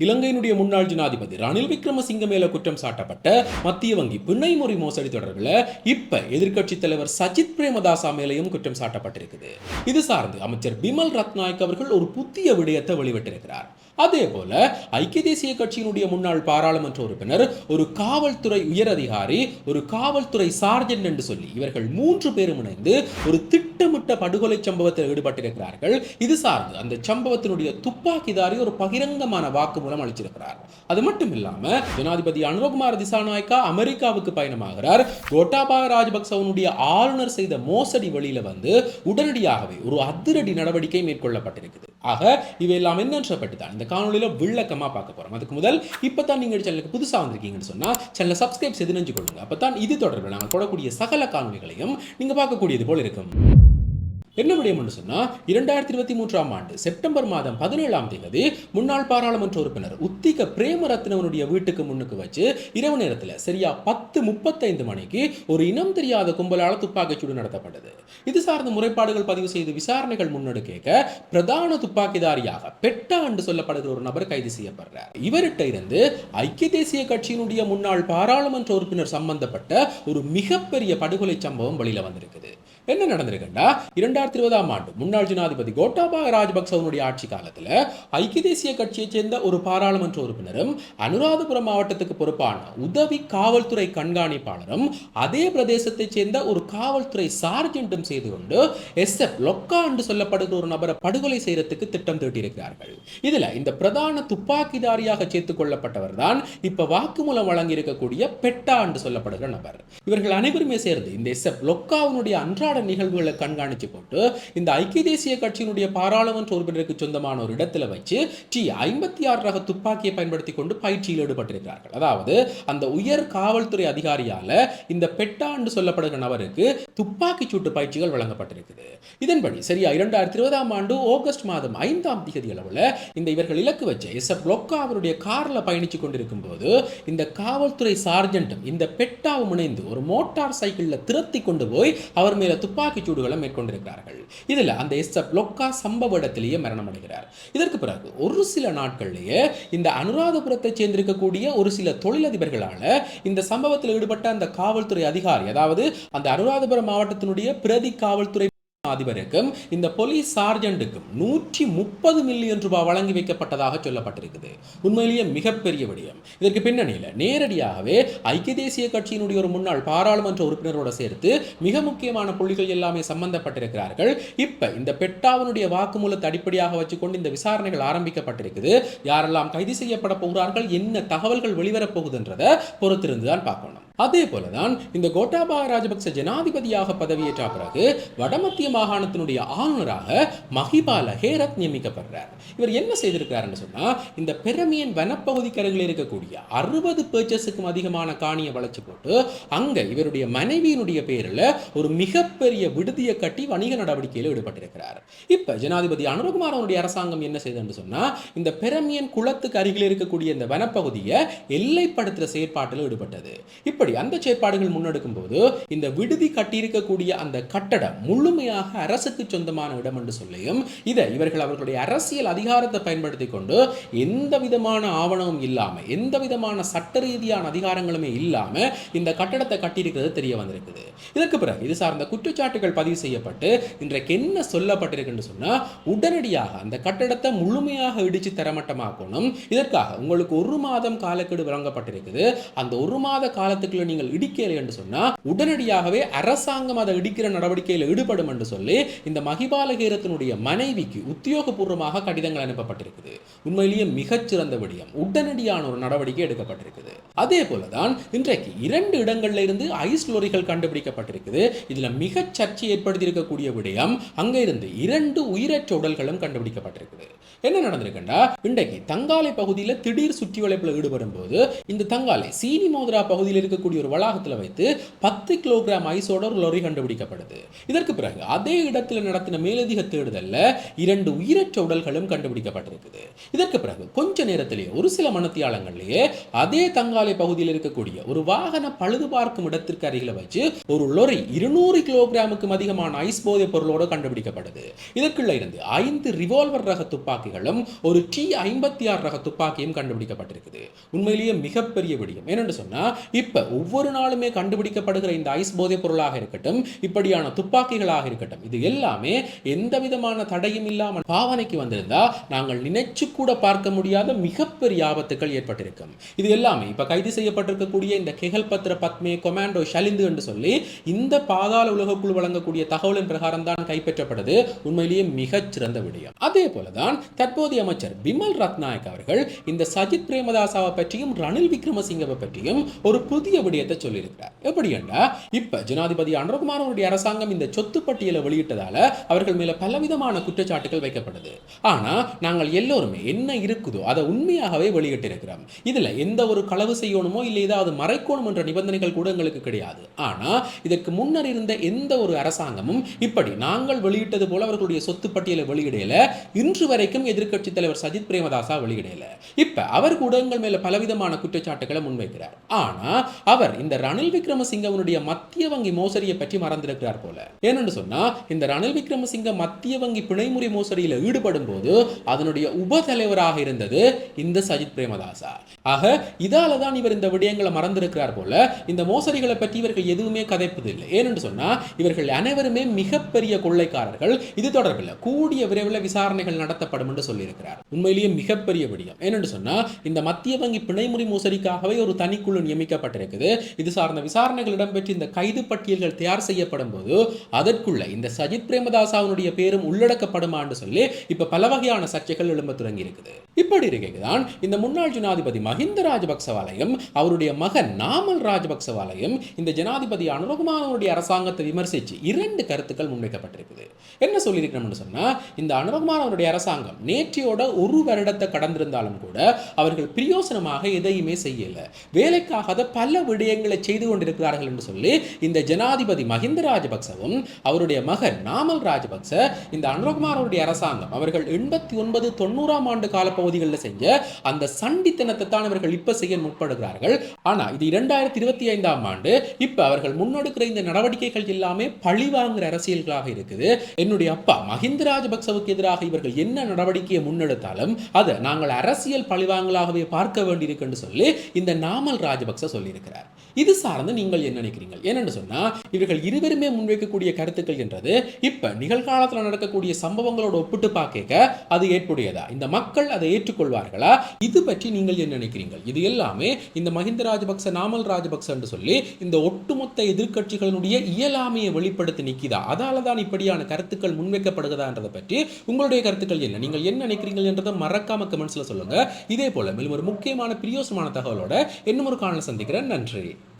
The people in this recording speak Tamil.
இலங்கையினுடைய முன்னாள் ஜனாதிபதி ரணில் விக்ரமசிங்க மேல குற்றம் சாட்டப்பட்ட மத்திய வங்கி பிணைமுறை மோசடி தொடர்பில் இப்ப எதிர்க்கட்சி தலைவர் சஜித் பிரேமதாசா மேலையும் குற்றம் சாட்டப்பட்டிருக்குது. இது சார்ந்து அமைச்சர் பிமல் ரத்நாயக் அவர்கள் ஒரு புதிய விடயத்தை வெளிவிட்டிருக்கிறார் அதே போல ஐக்கிய தேசிய கட்சியினுடைய முன்னாள் பாராளுமன்ற உறுப்பினர் ஒரு காவல்துறை உயர் அதிகாரி ஒரு காவல்துறை சார்ஜன் என்று சொல்லி இவர்கள் மூன்று பேரும் இணைந்து ஒரு திட்டமிட்ட படுகொலை சம்பவத்தில் ஈடுபட்டிருக்கிறார்கள். இது சார்ந்து அந்த சம்பவத்தினுடைய துப்பாக்கிதாரி ஒரு பகிரங்கமான வாக்குமூலம் அளிச்சிருக்கிறார் அது மட்டும் இல்லாம ஜனாதிபதி அனுரகுமார் திசாநாயக்கா அமெரிக்காவுக்கு பயணமாகிறார். கோட்டாபாய ராஜபக்சவனுடைய ஆளுநர் செய்த மோசடி வழியில வந்து உடனடியாகவே ஒரு அதிரடி நடவடிக்கை மேற்கொள்ளப்பட்டிருக்குது. ஆக இவையெல்லாம் என்னன்றப்பட்டுதான் இந்த காணொலியில விளக்கமாக பார்க்க போறோம். அதுக்கு முதல் இப்பதான் நீங்க சேனலுக்கு புதுசா வந்திருக்கீங்கன்னு சொன்னா சேனலை சப்ஸ்கிரைப் செய்து நெஞ்சு அப்போ அப்பதான் இது தொடர்பில் நாங்கள் போடக்கூடிய சகல காணொலிகளையும் நீங்க பார்க்கக்கூடியது போல இருக்கும். என்ன விடயம் என்று சொன்னால் இரண்டாயிரத்தி இருபத்தி மூன்றாம் ஆண்டு செப்டம்பர் மாதம் பதினேழாம் தேதி முன்னாள் பாராளுமன்ற உறுப்பினர் உத்திக பிரேமரத்னவனுடைய வீட்டுக்கு முன்னுக்கு வச்சு இரவு நேரத்தில் சரியா பத்து முப்பத்தைந்து மணிக்கு ஒரு இனம் தெரியாத கும்பலால் துப்பாக்கிச்சூடு நடத்தப்பட்டது. இது சார்ந்த முறைப்பாடுகள் பதிவு செய்து விசாரணைகள் முன்னெடுக்க பிரதான துப்பாக்கிதாரியாக பெட்டா என்று சொல்லப்படுகிற ஒரு நபர் கைது செய்யப்படுறார். இவர்கிட்ட இருந்து ஐக்கிய தேசிய கட்சியினுடைய முன்னாள் பாராளுமன்ற உறுப்பினர் சம்பந்தப்பட்ட ஒரு மிகப்பெரிய படுகொலை சம்பவம் வெளியில வந்திருக்குது. என்ன நடந்திருக்குண்டா? இரண்டாயிரத்தி இருபதாம் ஆண்டு முன்னாள் ஜனாதிபதி கோட்டாபாய ராஜபக்சவனுடைய ஆட்சி காலத்தில் ஐக்கிய தேசிய கட்சியைச் சேர்ந்த ஒரு பாராளுமன்ற உறுப்பினரும் அனுராதபுரம் மாவட்டத்துக்கு பொறுப்பான உதவி காவல்துறை கண்காணிப்பாளரும் அதே பிரதேசத்தைச் சேர்ந்த ஒரு காவல்துறை சார்ஜென்ட்டும் செய்து கொண்டு எஸ் எஃப் லொக்கா என்று சொல்லப்படுகிற ஒரு நபரை படுகொலை செய்யறதுக்கு திட்டம் தீட்டியிருக்கிறார்கள். இதுல இந்த பிரதான துப்பாக்கிதாரியாக சேர்த்துக் கொள்ளப்பட்டவர் தான் இப்ப வாக்குமூலம் வழங்கியிருக்கக்கூடிய பெட்டா என்று சொல்லப்படுகிற நபர். இவர்கள் அனைவருமே சேர்ந்து இந்த எஸ் எஃப் லொக்காவுடைய அன்றாட அன்றாட நிகழ்வுகளை கண்காணித்து போட்டு இந்த ஐக்கிய தேசிய கட்சியினுடைய பாராளுமன்ற உறுப்பினருக்கு சொந்தமான ஒரு இடத்துல வச்சு டி ஐம்பத்தி ஆறு ரக துப்பாக்கியை பயன்படுத்தி கொண்டு பயிற்சியில் ஈடுபட்டிருக்கிறார்கள். அதாவது அந்த உயர் காவல்துறை அதிகாரியால் இந்த பெட்டாண்டு சொல்லப்படுகிற நபருக்கு துப்பாக்கி சூட்டு பயிற்சிகள் வழங்கப்பட்டிருக்குது. இதன்படி சரியா இரண்டாயிரத்தி இருபதாம் ஆண்டு ஆகஸ்ட் மாதம் ஐந்தாம் தேதி அளவில் இந்த இவர்கள் இலக்கு வச்ச எஸ் எஃப் லொக்கா அவருடைய காரில் பயணித்து கொண்டிருக்கும் போது இந்த காவல்துறை சார்ஜென்ட்டும் இந்த பெட்டாவும் இணைந்து ஒரு மோட்டார் சைக்கிளில் திரத்தி கொண்டு போய் அவர் மேல துப்பாக்கி சூடுகளை மேற்கொண்டிருக்கிறார்கள். இதில் அந்த எஸ்எப் லொக்கா சம்பவ இடத்திலேயே மரணம் அடைகிறார் இதற்கு பிறகு ஒரு சில நாட்கள்லேயே இந்த அனுராதபுரத்தை சேர்ந்திருக்கக்கூடிய ஒரு சில தொழிலதிபர்களால் இந்த சம்பவத்தில் ஈடுபட்ட அந்த காவல்துறை அதிகாரி அதாவது அந்த அனுராதபுரம் மாவட்டத்தினுடைய பிரதி காவல்துறை அதிபருக்கும் இந்த போலீஸ் சார்ஜெண்டுக்கும் நூற்றி முப்பது மில்லியன் ரூபாய் வழங்கி வைக்கப்பட்டதாக சொல்லப்பட்டிருக்குது. உண்மையிலேயே மிகப்பெரிய விடயம். இதற்கு பின்னணியில் நேரடியாகவே ஐக்கிய தேசிய கட்சியினுடைய ஒரு முன்னாள் பாராளுமன்ற உறுப்பினரோடு சேர்த்து மிக முக்கியமான புள்ளிகள் எல்லாமே சம்பந்தப்பட்டிருக்கிறார்கள். இப்போ இந்த பெட்டாவினுடைய வாக்குமூலத்தை அடிப்படையாக வச்சுக்கொண்டு இந்த விசாரணைகள் ஆரம்பிக்கப்பட்டிருக்குது. யாரெல்லாம் கைது செய்யப்பட போகிறார்கள் என்ன தகவல்கள் வெளிவரப் போகுதுன்றதை பொறுத்திருந்து தான் பார்க்கணும். அதே போலதான் இந்த கோட்டாபாய ராஜபக்ச ஜனாதிபதியாக பதவியேற்ற பிறகு வடமத்திய மாகாணத்தினுடைய ஆளுநராக மஹிபால ஹேரத் நியமிக்கப்படுறார். இவர் என்ன செய்திருக்கிறாருன்னு சொன்னா இந்த பெரமியன் வனப்பகுதிக்கு அருகில் இருக்கக்கூடிய அறுபது பேர்ச்சஸுக்கும் அதிகமான காணியை வளைச்சு போட்டு அங்க இவருடைய மனைவியினுடைய பேரில் ஒரு மிகப்பெரிய விடுதியை கட்டி வணிக நடவடிக்கையில் ஈடுபட்டிருக்கிறார். இப்ப ஜனாதிபதி அனுரகுமார் அவருடைய அரசாங்கம் என்ன செய்ததுன்னு சொன்னா இந்த பெரமியன் குளத்துக்கு அருகில் இருக்கக்கூடிய இந்த வனப்பகுதியை எல்லைப்படுத்துற செயற்பாட்டில் ஈடுபட்டது. இப்படி அந்த செயற்பாடுகள் முன்னெடுக்கும் போது இந்த விடுதி கட்டியிருக்கக்கூடிய அந்த கட்டடம் முழுமையாக அரசுக்கு சொந்தமான இடம் என்று சொல்லியும் இதை இவர்கள் அவர்களுடைய அரசியல் அதிகாரத்தை பயன்படுத்தி கொண்டு எந்த விதமான ஆவணமும் இல்லாமல் எந்த விதமான சட்ட ரீதியான அதிகாரங்களுமே இல்லாமல் இந்த கட்டடத்தை கட்டியிருக்கிறது தெரிய வந்திருக்குது. இதற்கு பிறகு இது சார்ந்த குற்றச்சாட்டுகள் பதிவு செய்யப்பட்டு இன்றைக்கு என்ன சொல்லப்பட்டிருக்குன்னு சொன்னால் உடனடியாக அந்த கட்டடத்தை முழுமையாக இடிச்சு தரமட்டமாக்கணும். இதற்காக உங்களுக்கு ஒரு மாதம் காலக்கெடு வழங்கப்பட்டிருக்குது. அந்த ஒரு மாத காலத்துக்குள்ள நீங்கள் இடிக்கலை என்று சொன்னா உடனடியாகவே அரசாங்கம் அதை இடிக்கிற நடவடிக்கையில் ஈடுபடும் என்று சொல்லி இந்த மகிபாலகீரத்தினுடைய மனைவிக்கு உத்தியோகபூர்வமாக கடிதங்கள் அனுப்பப்பட்டிருக்குது. உண்மையிலேயே மிகச்சிறந்த விடயம். உடனடியான ஒரு நடவடிக்கை எடுக்கப்பட்டிருக்குது. அதே போலதான் இன்றைக்கு இரண்டு இடங்கள்ல இருந்து ஐஸ் லோரிகள் கண்டுபிடிக்கப்பட்டிருக்குது. இதுல மிக சர்ச்சை ஏற்படுத்தியிருக்கக்கூடிய விடயம் அங்கிருந்து இரண்டு உயிரற்ற உடல்களும் கண்டுபிடிக்கப்பட்டிருக்குது. என்ன நடந்திருக்குண்டா? இன்றைக்கு தங்காலை பகுதியில் திடீர் சுற்றி வளைப்பில் ஈடுபடும் போது இந்த தங்காலை சீனி மோதிரா பகுதியில் இருக்க இருக்கக்கூடிய ஒரு வளாகத்தில் வைத்து பத்து கிலோகிராம் ஐஸோட ஒரு லொரி கண்டுபிடிக்கப்படுது. இதற்கு பிறகு அதே இடத்தில் நடத்தின மேலதிக தேடுதலில் இரண்டு உயிரற்ற உடல்களும் கண்டுபிடிக்கப்பட்டிருக்குது. இதற்கு பிறகு கொஞ்ச நேரத்திலேயே ஒரு சில மனத்தியாளங்கள்லயே அதே தங்காலை பகுதியில் இருக்கக்கூடிய ஒரு வாகன பழுது பார்க்கும் இடத்திற்கு அருகில் வச்சு ஒரு லொரி இருநூறு கிலோகிராமுக்கும் அதிகமான ஐஸ் போதைப் பொருளோடு கண்டுபிடிக்கப்படுது. இதற்குள்ள இருந்து ஐந்து ரிவால்வர் ரக துப்பாக்கிகளும் ஒரு டி ஐம்பத்தி ஆறு ரக துப்பாக்கியும் கண்டுபிடிக்கப்பட்டிருக்குது. உண்மையிலேயே மிகப்பெரிய விடயம். என்னென்னு சொன்னால் இப்போ ஒவ்வொரு நாளுமே கண்டுபிடிக்கப்படுகிற இந்த ஐஸ் போதைப் பொருளாக இருக்கட்டும் இப்படியான துப்பாக்கிகளாக இருக்கட்டும் இது எல்லாமே எந்த விதமான தடையும் இல்லாமல் பாவனைக்கு வந்திருந்தா நாங்கள் நினைச்சு கூட பார்க்க முடியாத மிகப்பெரிய ஆபத்துக்கள் ஏற்பட்டிருக்கும். இது எல்லாமே இப்ப கைது செய்யப்பட்டிருக்கக்கூடிய இந்த கெகல் பத்ர பத்மே கொமாண்டோ ஷலிந்து என்று சொல்லி இந்த பாதாள உலகக்குழு வழங்கக்கூடிய தகவலின் பிரகாரம் தான் கைப்பற்றப்பட்டது. உண்மையிலேயே மிகச்சிறந்த விடயம். அதே போலதான் தற்போதைய அமைச்சர் பிமல் ரத்நாயக் அவர்கள் இந்த சஜித் பிரேமதாசாவை பற்றியும் ரணில் விக்ரமசிங்கவை பற்றியும் ஒரு புதிய விடயத்தை சொல்லியிருக்கிறார். எப்படி என்றா இப்ப ஜனாதிபதி அனுரகுமார் அவருடைய அரசாங்கம் இந்த சொத்து பட்டியலை வெளியிட்டதால அவர்கள் மேல பலவிதமான குற்றச்சாட்டுகள் வைக்கப்படுது. ஆனா நாங்கள் எல்லோருமே என்ன இருக்குதோ அதை உண்மையாகவே வெளியிட்டிருக்கிறோம். இதுல எந்த ஒரு களவு செய்யணுமோ இல்லை ஏதாவது மறைக்கணும் என்ற நிபந்தனைகள் கூட எங்களுக்கு கிடையாது. ஆனா இதற்கு முன்னர் இருந்த எந்த ஒரு அரசாங்கமும் இப்படி நாங்கள் வெளியிட்டது போல அவர்களுடைய சொத்து பட்டியலை வெளியிடையில இன்று வரைக்கும் எதிர்க்கட்சி தலைவர் சஜித் பிரேமதாசா வெளியிடையில இப்ப அவர் கூட எங்கள் மேல பலவிதமான குற்றச்சாட்டுகளை முன்வைக்கிறார். ஆனா அவர் இந்த ரணில் விக்ரமசிங்கவனுடைய மத்திய வங்கி மோசடியை பற்றி மறந்திருக்கிறார் போல. ஏனென்று சொன்னா இந்த ரணில் விக்ரமசிங்க மத்திய வங்கி பிணைமுறை மோசடியில் ஈடுபடும் போது அதனுடைய உபதலைவராக இருந்தது இந்த சஜித் பிரேமதாசா. ஆக இதால தான் இவர் இந்த விடயங்களை மறந்திருக்கிறார் போல இந்த மோசடிகளை பற்றி இவர்கள் எதுவுமே கதைப்பதில்லை. ஏனென்று சொன்னா இவர்கள் அனைவருமே மிகப்பெரிய கொள்ளைக்காரர்கள். இது தொடர்பில் கூடிய விரைவில் விசாரணைகள் நடத்தப்படும் என்று சொல்லியிருக்கிறார். உண்மையிலேயே மிகப்பெரிய விடயம். ஏனென்று சொன்னா இந்த மத்திய வங்கி பிணைமுறை மோசடிக்காகவே ஒரு தனிக்குழு நியமிக்கப்பட்டிருக்கு நியமிக்கப்பட்டிருக்குது இது சார்ந்த விசாரணைகள் இடம்பெற்று இந்த கைது பட்டியல்கள் தயார் செய்யப்படும் போது அதற்குள்ள இந்த சஜித் பிரேமதாசாவுடைய பேரும் உள்ளடக்கப்படுமான்னு சொல்லி இப்ப பல வகையான சர்ச்சைகள் எழும்ப தொடங்கி இருக்குது இப்படி இருக்கதான் இந்த முன்னாள் ஜனாதிபதி மஹிந்த ராஜபக்சவாலையும் அவருடைய மகன் நாமல் ராஜபக்சவாலையும் இந்த ஜனாதிபதி அனுரகுமாரனுடைய அரசாங்கத்தை விமர்சித்து இரண்டு கருத்துக்கள் முன்வைக்கப்பட்டிருக்குது. என்ன சொல்லியிருக்கணும்னு சொன்னால் இந்த அனுரகுமாரனுடைய அரசாங்கம் நேற்றையோட ஒரு வருடத்தை கடந்திருந்தாலும் கூட அவர்கள் பிரியோசனமாக எதையுமே செய்யலை. வேலைக்காகாத பல விடயங்களை செய்து கொண்டிருக்கிறார்கள் என்று சொல்லி இந்த ஜனாதிபதி மஹிந்த ராஜபக்சவும் அவருடைய மகன் நாமல் ராஜபக்ச இந்த அனுரகுமாரனுடைய அரசாங்கம் அவர்கள் எண்பத்தி ஒன்பது தொண்ணூறாம் ஆண்டு காலப்பகுதி பகுதிகளில் செஞ்ச அந்த சண்டித்தனத்தை தான் இவர்கள் இப்ப செய்ய முற்படுகிறார்கள். ஆனா இது இரண்டாயிரத்தி இருபத்தி ஐந்தாம் ஆண்டு. இப்ப அவர்கள் முன்னெடுக்கிற இந்த நடவடிக்கைகள் எல்லாமே பழிவாங்குற அரசியல்களாக இருக்குது. என்னுடைய அப்பா மஹிந்த ராஜபக்சவுக்கு எதிராக இவர்கள் என்ன நடவடிக்கையை முன்னெடுத்தாலும் அதை நாங்கள் அரசியல் பழிவாங்கலாகவே பார்க்க வேண்டியிருக்கு என்று சொல்லி இந்த நாமல் ராஜபக்ச சொல்லியிருக்கிறார். இது சார்ந்து நீங்கள் என்ன நினைக்கிறீர்கள்? ஏனென்று சொன்னா இவர்கள் இருவருமே முன்வைக்கக்கூடிய கருத்துக்கள் என்றது இப்ப நிகழ்காலத்தில் நடக்கக்கூடிய சம்பவங்களோட ஒப்பிட்டு பார்க்க அது ஏற்புடையதா? இந்த மக்கள் அதை ஏற்றுக்கொள்வார்களா? இது பற்றி நீங்கள் என்ன நினைக்கிறீர்கள்? இது எல்லாமே இந்த மஹிந்த ராஜபக்ச நாமல் ராஜபக்ச என்று சொல்லி இந்த ஒட்டுமொத்த எதிர்க்கட்சிகளினுடைய இயலாமையை வெளிப்படுத்தி நிற்கிதா அதால தான் இப்படியான கருத்துக்கள் முன்வைக்கப்படுகிறதான்றதை பற்றி உங்களுடைய கருத்துக்கள் என்ன? நீங்கள் என்ன நினைக்கிறீர்கள் என்றதை மறக்காம கமெண்ட்ஸில் சொல்லுங்க. இதே போல மேலும் ஒரு முக்கியமான பிரியோசமான தகவலோட இன்னும் ஒரு காணல் சந்திக்கிறேன். நன்றி.